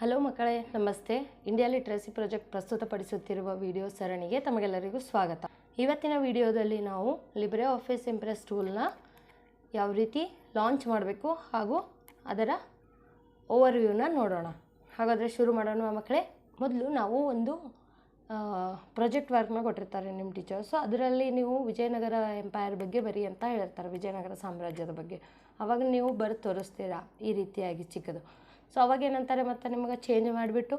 Hello ಮಕ್ಕಳೇ, ನಮಸ್ತೆ. India literacy project ಪ್ರಸ್ತುತಪಡಿಸುತ್ತಿರುವ ವಿಡಿಯೋ ಸರಣಿಗೆ ತಮಗೆಲ್ಲರಿಗೂ ಸ್ವಾಗತ. ಇವತ್ತಿನ ವಿಡಿಯೋದಲ್ಲಿ ನಾವು ಲಿಬ್ರೆ ಆಫೀಸ್ ಇಂಪ್ರೆಸ್ ಟೂಲ್ನ ಯಾವ ರೀತಿ ಲಾಂಚ್ ಮಾಡಬೇಕು ಹಾಗೂ ಅದರ ಓವರ್ವ್ಯೂನ ನೋಡೋಣ. ಹಾಗಾದರೆ ಶುರು ಮಾಡೋಣ ಮಕ್ಕಳೇ. ಮೊದಲು ನಾವು ಒಂದು ಪ್ರಾಜೆಕ್ಟ್ ವರ್ಕ್ನ ಕೊಟ್ಟಿರ್ತಾರೆ ನಿಮ್ಮ ಟೀಚರ್ಸು ಅದರಲ್ಲಿ ನೀವು ವಿಜಯನಗರ ಎಂಪೈರ್ ಬಗ್ಗೆ ಬರಿ ಅಂತ ಹೇಳಿರ್ತಾರೆ ವಿಜಯನಗರ ಸಾಮ್ರಾಜ್ಯದ ಬಗ್ಗೆ. ಅವಾಗ ನೀವು ಬರೆದು ತೋರಿಸ್ತೀರಾ ಈ ರೀತಿಯಾಗಿ ಚಿಕ್ಕದು. ಸೊ ಅವಾಗ ಏನಂತಾರೆ ಮತ್ತೆ ನಿಮಗೆ ಚೇಂಜ್ ಮಾಡಿಬಿಟ್ಟು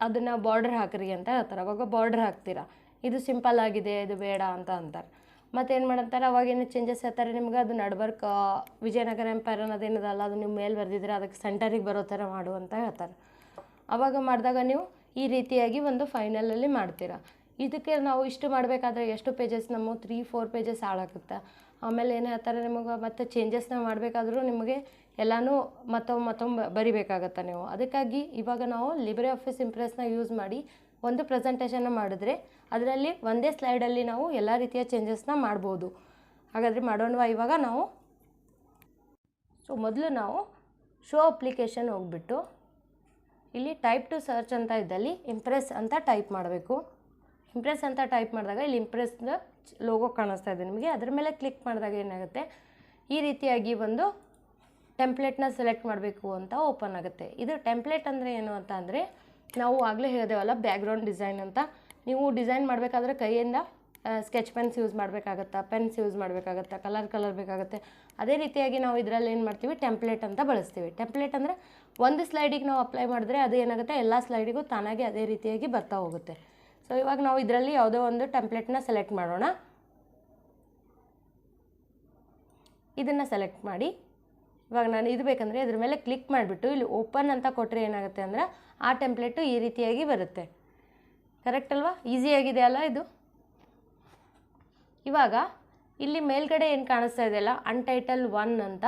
ಅದನ್ನು ಬಾರ್ಡರ್ ಹಾಕ್ರಿ ಅಂತ ಹೇಳ್ತಾರೆ. ಅವಾಗ ಬಾರ್ಡರ್ ಹಾಕ್ತೀರಾ. ಇದು ಸಿಂಪಲ್ ಆಗಿದೆ, ಇದು ಬೇಡ ಅಂತ ಅಂತಾರೆ. ಮತ್ತು ಏನು ಮಾಡಂತಾರೆ ಅವಾಗೇನು ಚೇಂಜಸ್ ಹೇಳ್ತಾರೆ ನಿಮ್ಗೆ? ಅದು ನಡ್ಬರ್ಕ್, ವಿಜಯನಗರ ಎಂಪೈರ್ ಅನ್ನೋದೇನದಲ್ಲ ಅದು ನೀವು ಮೇಲೆ ಬರೆದಿದ್ರೆ ಅದಕ್ಕೆ ಸೆಂಟರಿಗೆ ಬರೋ ಥರ ಮಾಡು ಅಂತ ಹೇಳ್ತಾರೆ. ಅವಾಗ ಮಾಡಿದಾಗ ನೀವು ಈ ರೀತಿಯಾಗಿ ಒಂದು ಫೈನಲಲ್ಲಿ ಮಾಡ್ತೀರಾ. ಇದಕ್ಕೆ ನಾವು ಇಷ್ಟು ಮಾಡಬೇಕಾದ್ರೆ ಎಷ್ಟು ಪೇಜಸ್ ನಮ್ಮ ತ್ರೀ ಫೋರ್ ಪೇಜಸ್ ಹಾಳಾಗುತ್ತೆ. ಆಮೇಲೆ ಏನು ಹೇಳ್ತಾರೆ ನಿಮಗೆ? ಮತ್ತೆ ಚೇಂಜಸ್ನ ಮಾಡಬೇಕಾದ್ರೂ ನಿಮಗೆ ಎಲ್ಲನೂ ಮತ್ತೊಮ್ಮೆ ಮತ್ತೊಮ್ಮೆ ಬರಿಬೇಕಾಗತ್ತೆ ನೀವು? ಅದಕ್ಕಾಗಿ ಇವಾಗ ನಾವು ಲಿಬ್ರೆ ಆಫೀಸ್ ಇಂಪ್ರೆಸ್ನ ಯೂಸ್ ಮಾಡಿ ಒಂದು ಪ್ರೆಸೆಂಟೇಷನ್ನ ಮಾಡಿದ್ರೆ ಅದರಲ್ಲಿ ಒಂದೇ ಸ್ಲೈಡಲ್ಲಿ ನಾವು ಎಲ್ಲ ರೀತಿಯ ಚೇಂಜಸ್ನ ಮಾಡ್ಬೋದು. ಹಾಗಾದರೆ ಮಾಡೋಣವಾ ಇವಾಗ ನಾವು? ಸೊ ಮೊದಲು ನಾವು ಶೋ ಅಪ್ಲಿಕೇಶನ್ ಹೋಗ್ಬಿಟ್ಟು ಇಲ್ಲಿ ಟೈಪ್ ಟು ಸರ್ಚ್ ಅಂತ ಇದ್ದಲ್ಲಿ ಇಂಪ್ರೆಸ್ ಅಂತ ಟೈಪ್ ಮಾಡಬೇಕು. ಇಂಪ್ರೆಸ್ ಅಂತ ಟೈಪ್ ಮಾಡಿದಾಗ ಇಲ್ಲಿ ಇಂಪ್ರೆಸ್ನ ಲೋಗೋ ಕಾಣಿಸ್ತಾ ಇದೆ ನಿಮಗೆ. ಅದ್ರ ಮೇಲೆ ಕ್ಲಿಕ್ ಮಾಡಿದಾಗ ಏನಾಗುತ್ತೆ? ಈ ರೀತಿಯಾಗಿ ಒಂದು ಟೆಂಪ್ಲೇಟ್ನ ಸೆಲೆಕ್ಟ್ ಮಾಡಬೇಕು ಅಂತ ಓಪನ್ ಆಗುತ್ತೆ. ಇದು ಟೆಂಪ್ಲೇಟ್ ಅಂದರೆ ಏನು ಅಂತ ಅಂದರೆ, ನಾವು ಆಗಲೇ ಹೇಳಿದೆವಲ್ಲ ಬ್ಯಾಕ್ಗ್ರೌಂಡ್ ಡಿಸೈನ್ ಅಂತ. ನೀವು ಡಿಸೈನ್ ಮಾಡಬೇಕಾದ್ರೆ ಕೈಯಿಂದ ಸ್ಕೆಚ್ ಪೆನ್ಸ್ ಯೂಸ್ ಮಾಡಬೇಕಾಗತ್ತಾ? ಪೆನ್ಸ್ ಯೂಸ್ ಮಾಡಬೇಕಾಗತ್ತಾ? ಕಲರ್ ಕಲರ್ ಬೇಕಾಗುತ್ತೆ? ಅದೇ ರೀತಿಯಾಗಿ ನಾವು ಇದರಲ್ಲಿ ಏನು ಮಾಡ್ತೀವಿ? ಟೆಂಪ್ಲೇಟ್ ಅಂತ ಬಳಸ್ತೀವಿ. ಟೆಂಪ್ಲೇಟ್ ಅಂದರೆ ಒಂದು ಸ್ಲೈಡಿಗೆ ನಾವು ಅಪ್ಲೈ ಮಾಡಿದ್ರೆ ಅದು ಏನಾಗುತ್ತೆ? ಎಲ್ಲ ಸ್ಲೈಡಿಗೂ ತಾನಾಗಿ ಅದೇ ರೀತಿಯಾಗಿ ಬರ್ತಾ ಹೋಗುತ್ತೆ. ಸೊ ಇವಾಗ ನಾವು ಇದರಲ್ಲಿ ಯಾವುದೋ ಒಂದು ಟೆಂಪ್ಲೇಟ್ನ ಸೆಲೆಕ್ಟ್ ಮಾಡೋಣ. ಇದನ್ನು ಸೆಲೆಕ್ಟ್ ಮಾಡಿ. ಇವಾಗ ನಾನು ಇದು ಬೇಕಂದರೆ ಇದ್ರ ಮೇಲೆ ಕ್ಲಿಕ್ ಮಾಡಿಬಿಟ್ಟು ಇಲ್ಲಿ ಓಪನ್ ಅಂತ ಕೊಟ್ಟರೆ ಏನಾಗುತ್ತೆ ಅಂದರೆ ಆ ಟೆಂಪ್ಲೇಟು ಈ ರೀತಿಯಾಗಿ ಬರುತ್ತೆ. ಕರೆಕ್ಟ್ ಅಲ್ವಾ? ಈಸಿಯಾಗಿದೆ ಅಲ್ಲ ಇದು? ಇವಾಗ ಇಲ್ಲಿ ಮೇಲ್ಗಡೆ ಏನು ಕಾಣಿಸ್ತಾ ಇದೆಯಲ್ಲ ಅನ್ಟೈಟಲ್ ಒನ್ ಅಂತ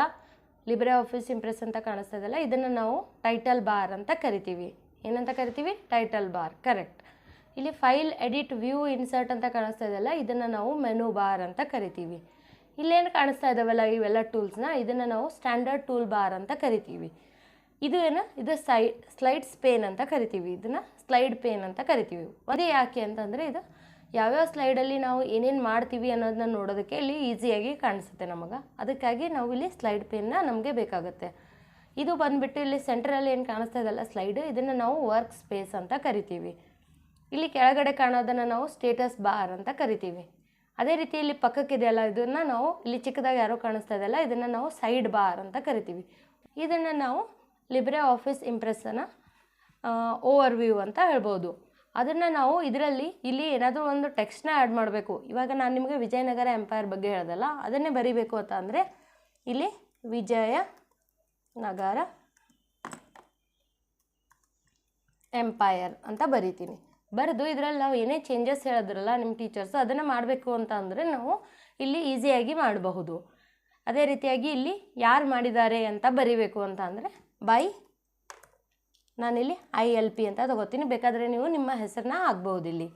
ಲಿಬ್ರೆ ಆಫೀಸ್ ಇಂಪ್ರೆಸ್ ಅಂತ ಕಾಣಿಸ್ತಾ ಇದೆಯಲ್ಲ ಇದನ್ನು ನಾವು ಟೈಟಲ್ ಬಾರ್ ಅಂತ ಕರಿತೀವಿ. ಏನಂತ ಕರಿತೀವಿ? ಟೈಟಲ್ ಬಾರ್ ಕರೆಕ್ಟ್ ಇಲ್ಲಿ ಫೈಲ್ ಎಡಿಟ್ ವ್ಯೂ ಇನ್ಸರ್ಟ್ ಅಂತ ಕಾಣಿಸ್ತಾ ಇದೆಯಲ್ಲ ಇದನ್ನು ನಾವು ಮೆನು ಬಾರ್ ಅಂತ ಕರಿತೀವಿ. ಇಲ್ಲೇನು ಕಾಣಿಸ್ತಾ ಇದ್ದಾವಲ್ಲ ಇವೆಲ್ಲ ಟೂಲ್ಸ್ನ ಇದನ್ನು ನಾವು ಸ್ಟ್ಯಾಂಡರ್ಡ್ ಟೂಲ್ ಬಾರ್ ಅಂತ ಕರಿತೀವಿ. ಇದು ಏನು? ಇದು ಸೈ ಸ್ಲೈಡ್ಸ್ ಪೇನ್ ಅಂತ ಕರಿತೀವಿ. ಇದನ್ನು ಸ್ಲೈಡ್ ಪೇನ್ ಅಂತ ಕರಿತೀವಿ. ಅದೇ ಯಾಕೆ ಅಂತಂದರೆ ಇದು ಯಾವ್ಯಾವ ಸ್ಲೈಡಲ್ಲಿ ನಾವು ಏನೇನು ಮಾಡ್ತೀವಿ ಅನ್ನೋದನ್ನ ನೋಡೋದಕ್ಕೆ ಇಲ್ಲಿ ಈಸಿಯಾಗಿ ಕಾಣಿಸುತ್ತೆ ನಮಗೆ. ಅದಕ್ಕಾಗಿ ನಾವು ಇಲ್ಲಿ ಸ್ಲೈಡ್ ಪೇನ್ನ ನಮಗೆ ಬೇಕಾಗುತ್ತೆ. ಇದು ಬಂದುಬಿಟ್ಟು ಇಲ್ಲಿ ಸೆಂಟ್ರಲ್ಲಿ ಏನು ಕಾಣಿಸ್ತಾ ಇದೆಲ್ಲ ಸ್ಲೈಡ್ ಇದನ್ನು ನಾವು ವರ್ಕ್ ಸ್ಪೇಸ್ ಅಂತ ಕರಿತೀವಿ. ಇಲ್ಲಿ ಕೆಳಗಡೆ ಕಾಣೋದನ್ನು ನಾವು ಸ್ಟೇಟಸ್ ಬಾರ್ ಅಂತ ಕರಿತೀವಿ. ಅದೇ ರೀತಿ ಇಲ್ಲಿ ಪಕ್ಕಕ್ಕಿದೆಯಲ್ಲ, ಇದನ್ನು ನಾವು ಇಲ್ಲಿ ಚಿಕ್ಕದಾಗಿ ಯಾರೋ ಕಾಣಿಸ್ತಾ ಇದೆಯಲ್ಲ ಇದನ್ನು ನಾವು ಸೈಡ್ ಬಾರ್ ಅಂತ ಕರಿತೀವಿ. ಇದನ್ನು ನಾವು ಲಿಬ್ರೆ ಆಫೀಸ್ ಇಂಪ್ರೆಸ್ಸನ್ನು ಓವರ್ ವ್ಯೂ ಅಂತ ಹೇಳ್ಬೋದು. ಅದನ್ನು ನಾವು ಇದರಲ್ಲಿ ಇಲ್ಲಿ ಏನಾದರೂ ಒಂದು ಟೆಕ್ಸ್ಟ್ನ ಆ್ಯಡ್ ಮಾಡಬೇಕು. ಇವಾಗ ನಾನು ನಿಮಗೆ ವಿಜಯನಗರ ಎಂಪೈರ್ ಬಗ್ಗೆ ಹೇಳ್ದಲ್ಲ, ಅದನ್ನೇ ಬರಿಬೇಕು ಅಂತ ಅಂದರೆ ಇಲ್ಲಿ ವಿಜಯ ನಗರ ಎಂಪೈರ್ ಅಂತ ಬರಿತೀನಿ. ಬರೆದು ಇದರಲ್ಲಿ ನಾವು ಏನೇ ಚೇಂಜಸ್ ಹೇಳಿದ್ರಲ್ಲ ನಿಮ್ಮ ಟೀಚರ್ಸು ಅದನ್ನು ಮಾಡಬೇಕು ಅಂತ ಅಂದರೆ ನಾವು ಇಲ್ಲಿ ಈಸಿಯಾಗಿ ಮಾಡಬಹುದು. ಅದೇ ರೀತಿಯಾಗಿ ಇಲ್ಲಿ ಯಾರು ಮಾಡಿದ್ದಾರೆ ಅಂತ ಬರಿಬೇಕು ಅಂತ ಅಂದರೆ ಬೈ ನಾನಿಲ್ಲಿ ಐ ಎಲ್ ಪಿ ಅಂತ ತಗೋತೀನಿ. ಬೇಕಾದರೆ ನೀವು ನಿಮ್ಮ ಹೆಸರನ್ನ ಹಾಕ್ಬೋದು ಇಲ್ಲಿ.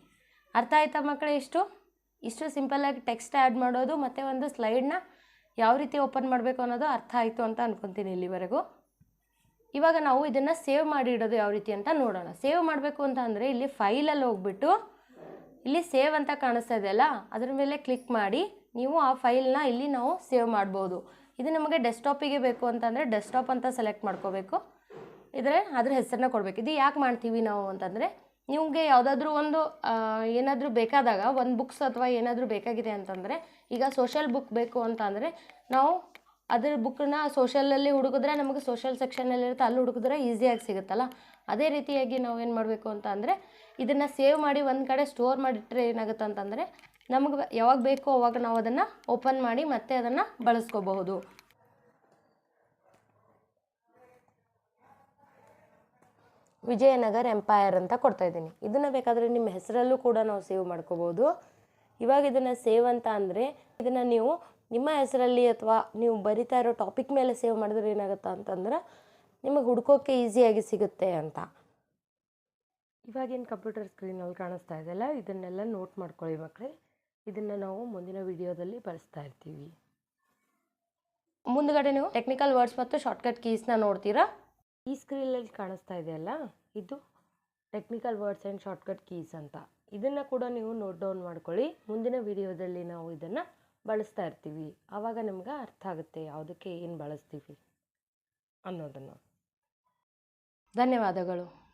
ಅರ್ಥ ಆಯ್ತಾ ಮಕ್ಕಳೇ ಇಷ್ಟು? ಇಷ್ಟು ಸಿಂಪಲ್ಲಾಗಿ ಟೆಕ್ಸ್ಟ್ ಆ್ಯಡ್ ಮಾಡೋದು ಮತ್ತು ಒಂದು ಸ್ಲೈಡ್ನ ಯಾವ ರೀತಿ ಓಪನ್ ಮಾಡಬೇಕು ಅನ್ನೋದು ಅರ್ಥ ಆಯಿತು ಅಂತ ಅಂದ್ಕೊತೀನಿ ಇಲ್ಲಿವರೆಗೂ. ಇವಾಗ ನಾವು ಇದನ್ನು ಸೇವ್ ಮಾಡಿ ಇಡೋದು ಯಾವ ರೀತಿ ಅಂತ ನೋಡೋಣ. ಸೇವ್ ಮಾಡಬೇಕು ಅಂತ ಅಂದರೆ ಇಲ್ಲಿ ಫೈಲಲ್ಲಿ ಹೋಗ್ಬಿಟ್ಟು ಇಲ್ಲಿ ಸೇವ್ ಅಂತ ಕಾಣಿಸ್ತಾ ಇದೆಯಲ್ಲ ಅದ್ರ ಮೇಲೆ ಕ್ಲಿಕ್ ಮಾಡಿ ನೀವು ಆ ಫೈಲ್ನ ಇಲ್ಲಿ ನಾವು ಸೇವ್ ಮಾಡ್ಬೋದು. ಇದು ನಮಗೆ ಡೆಸ್ಕ್ಟಾಪಿಗೆ ಬೇಕು ಅಂತಂದರೆ ಡೆಸ್ಕ್ಟಾಪ್ ಅಂತ ಸೆಲೆಕ್ಟ್ ಮಾಡ್ಕೋಬೇಕು. ಇದ್ರೆ ಅದ್ರ ಹೆಸರನ್ನ ಕೊಡಬೇಕು. ಇದು ಯಾಕೆ ಮಾಡ್ತೀವಿ ನಾವು ಅಂತಂದರೆ ನಿಮಗೆ ಯಾವುದಾದ್ರೂ ಒಂದು ಏನಾದರೂ ಬೇಕಾದಾಗ, ಒಂದು ಬುಕ್ಸ್ ಅಥವಾ ಏನಾದರೂ ಬೇಕಾಗಿದೆ ಅಂತಂದರೆ ಈಗ ಸೋಷಲ್ ಬುಕ್ ಬೇಕು ಅಂತ ಅಂದರೆ ನಾವು ಅದ್ರ ಬುಕ್ನ ಸೋಷಲಲ್ಲಿ ಹುಡುಕಿದ್ರೆ ನಮಗೆ ಸೋಷಲ್ ಸೆಕ್ಷನಲ್ಲಿರುತ್ತೆ ಅಲ್ಲಿ ಹುಡುಕಿದ್ರೆ ಈಸಿಯಾಗಿ ಸಿಗುತ್ತಲ್ಲ? ಅದೇ ರೀತಿಯಾಗಿ ನಾವು ಏನು ಮಾಡಬೇಕು ಅಂತ ಅಂದರೆ, ಇದನ್ನು ಸೇವ್ ಮಾಡಿ ಒಂದು ಕಡೆ ಸ್ಟೋರ್ ಮಾಡಿಟ್ರೆ ಏನಾಗುತ್ತೆ ಅಂತಂದರೆ, ನಮಗೆ ಯಾವಾಗ ಬೇಕೋ ಅವಾಗ ನಾವು ಅದನ್ನು ಓಪನ್ ಮಾಡಿ ಮತ್ತೆ ಅದನ್ನು ಬಳಸ್ಕೋಬಹುದು. ವಿಜಯನಗರ್ ಎಂಪೈರ್ ಅಂತ ಕೊಡ್ತಾ ಇದ್ದೀನಿ. ಇದನ್ನು ಬೇಕಾದರೆ ನಿಮ್ಮ ಹೆಸರಲ್ಲೂ ಕೂಡ ನಾವು ಸೇವ್ ಮಾಡ್ಕೋಬೋದು ಇವಾಗ ಇದನ್ನು ಸೇವ್ ಅಂತ ಅಂದರೆ, ಇದನ್ನು ನೀವು ನಿಮ್ಮ ಹೆಸರಲ್ಲಿ ಅಥವಾ ನೀವು ಬರಿತಾ ಇರೋ ಟಾಪಿಕ್ ಮೇಲೆ ಸೇವ್ ಮಾಡಿದ್ರೆ ಏನಾಗುತ್ತೆ ಅಂತಂದ್ರೆ ನಿಮಗೆ ಹುಡ್ಕೋಕ್ಕೆ ಈಸಿಯಾಗಿ ಸಿಗುತ್ತೆ ಅಂತ. ಇವಾಗೇನು ಕಂಪ್ಯೂಟರ್ ಸ್ಕ್ರೀನಲ್ಲಿ ಕಾಣಿಸ್ತಾ ಇದೆಯಲ್ಲ ಇದನ್ನೆಲ್ಲ ನೋಟ್ ಮಾಡ್ಕೊಳ್ಳಿ ಮಕ್ಕಳೇ ಇದನ್ನು ನಾವು ಮುಂದಿನ ವಿಡಿಯೋದಲ್ಲಿ ಬಳಸ್ತಾ ಇರ್ತೀವಿ. ಮುಂದುಗಡೆ ನೀವು ಟೆಕ್ನಿಕಲ್ ವರ್ಡ್ಸ್ ಮತ್ತು ಶಾರ್ಟ್ಕಟ್ ಕೀಸ್ನ ನೋಡ್ತೀರಾ? ಈ ಸ್ಕ್ರೀನಲ್ಲಿ ಕಾಣಿಸ್ತಾ ಇದೆಯಲ್ಲ ಇದು technical words and shortcut keys ಅಂತ. ಇದನ್ನು ಕೂಡ ನೀವು ನೋಟ್ ಡೌನ್ ಮಾಡ್ಕೊಳ್ಳಿ. ಮುಂದಿನ ವಿಡಿಯೋದಲ್ಲಿ ನಾವು ಇದನ್ನು ಬಳಸ್ತಾ ಇರ್ತೀವಿ. ಆವಾಗ ನಮ್ಗೆ ಅರ್ಥ ಆಗುತ್ತೆ ಯಾವುದಕ್ಕೆ ಏನು ಬಳಸ್ತೀವಿ ಅನ್ನೋದನ್ನು. ಧನ್ಯವಾದಗಳು.